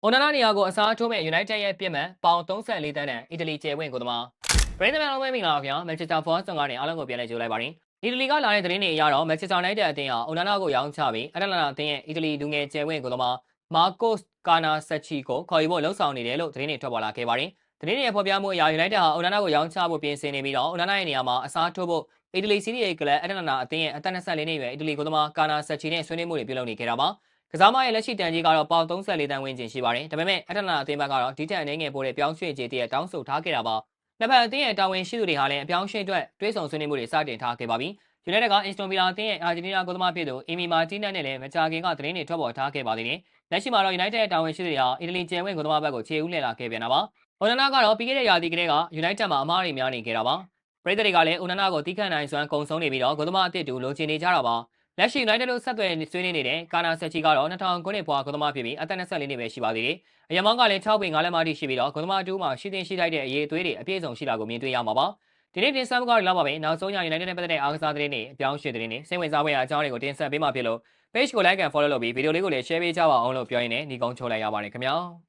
။အိုနာနာနီယာကိုအစားထိုးမဲ့ United ရဲ့ပြစ်မှန်ပေါင်34တန်းနဲ့အီတလီကျယ်ဝင့်ကိုသမားပရိသတ်များလုံးဝမင်္ဂလာပါခင်ဗျာမန်ချက်စတာဖော့ဆွန်ကနေအားလုံးကိုပြန်လည်ကြိုလိုက်ပါရင်အီတလီကလာတဲ့သတင်းတွေအရတော့မန်ချက်စတာနိုင်တဲ့အသင်းဟာအိုနာနာကိုရောင်းချပြီးအတလန်နာအသင်းရဲ့အီတလီလူငယ်ကျယ်ဝင့်ကိုသမားမာကိုစ်ကာနာဆက်ချီကိုခေါ်ယူဖို့လှုံ့ဆော်နေတယ်လို့သတင်းတွေထွက်ပေါ်လာခဲ့ပါတယ်။သတင်းတွေရဲ့ဖော်ပြမှုအရ United ဟာအိုနာနာကိုရောင်းချဖို့ပြင်ဆင်နေပြီးတော့အိုနာနာရဲ့နေရာမှာအစားထိုးဖို့အီတလီစီးရီးရဲ့ကလပ်အတလန်နာအသင်းရဲ့အသက်24နှစ်အရွယ်အီတလီကိုသမားကာနာဆက်ချီနဲ့ဆွေးနွေးမှုတွေပြုလုပ်နေခဲ့တာပါ။ ကစားမရဲ့လက်ရှိတန်ကြီးကတော့ပေါင်34တန်းဝန်းကျင်ရှိပါတယ်။ဒါပေမဲ့အတလန်နာအသင်းဘက်ကတော့ဒီထက်အနေငယ်ပိုတဲ့ပြောင်းရွှေ့ခြေတည်းတောင်းဆိုထားခဲ့တာပါ။နှစ်ဖက်အသင်းရဲ့တာဝန်ရှိသူတွေဟာလည်းအပြောင်းရွှေ့အတွက်တွေးဆောင်ဆွေးနွေးမှုတွေစတင်ထားခဲ့ပါပြီ။ United ကအင်စတိုမီလာအသင်းရဲ့အာဂျင်တီးနားကိုသမားဖြစ်သူအီမီမာတီနက်နဲ့လည်းမကြာခင်ကသတင်းတွေထွက်ပေါ်ထားခဲ့ပါသေးတယ်။လက်ရှိမှာတော့ United ရဲ့တာဝန်ရှိသူတွေဟာအီတလီကျယ်ဝင့်ကိုသမားဘက်ကိုခြေဦးလှည့်လာခဲ့ပြန်တာပါ။အိုနာနာကတော့ပြီးခဲ့တဲ့ရာသီကတည်းက United မှာအမားတွေများနေခဲ့တာပါ။ပရိသတ်တွေကလည်းအိုနာနာကိုတီးခတ်နိုင်စွမ်းကုံဆုံးနေပြီးတော့ကိုသမားအသစ်တူလိုချင်နေကြတာပါ။ လက်ရှိ United တို့ဆက်သွယ်ဆွေးနွေးနေတဲ့ကာနာဆက်ချီကတော့2000ခုနှစ်ဘွားကိုသမားဖြစ်ပြီးအသက်24နှစ်ပဲရှိပါသေးတယ်။အရမောင်းကလည်း6ပင်9လက်မတိရှိပြီးတော့ကိုသမားတူးမှာရှိတင်ရှိထိုက်တဲ့အရေးအသွေးတွေအပြည့်အစုံရှိတာကိုမြင်တွေ့ရမှာပါ။ဒီနေ့တင်ဆက်မှုကတော့လောက်ပါပဲနောက်ဆုံးရ United နဲ့ပတ်သက်တဲ့အားကစားသတင်းတွေအပြောင်းအရွှေ့သတင်းတွေစိတ်ဝင်စားဖွယ်အကြောင်းတွေကိုတင်ဆက်ပေးမှာဖြစ်လို့ page ကို like and follow လုပ်ပြီးဗီဒီယိုလေးကိုလည်း share ပေးကြပါအောင်လို့ပြောရင်းနဲ့ညီကုန်းချိုးလိုက်ရပါတယ်ခင်ဗျာ။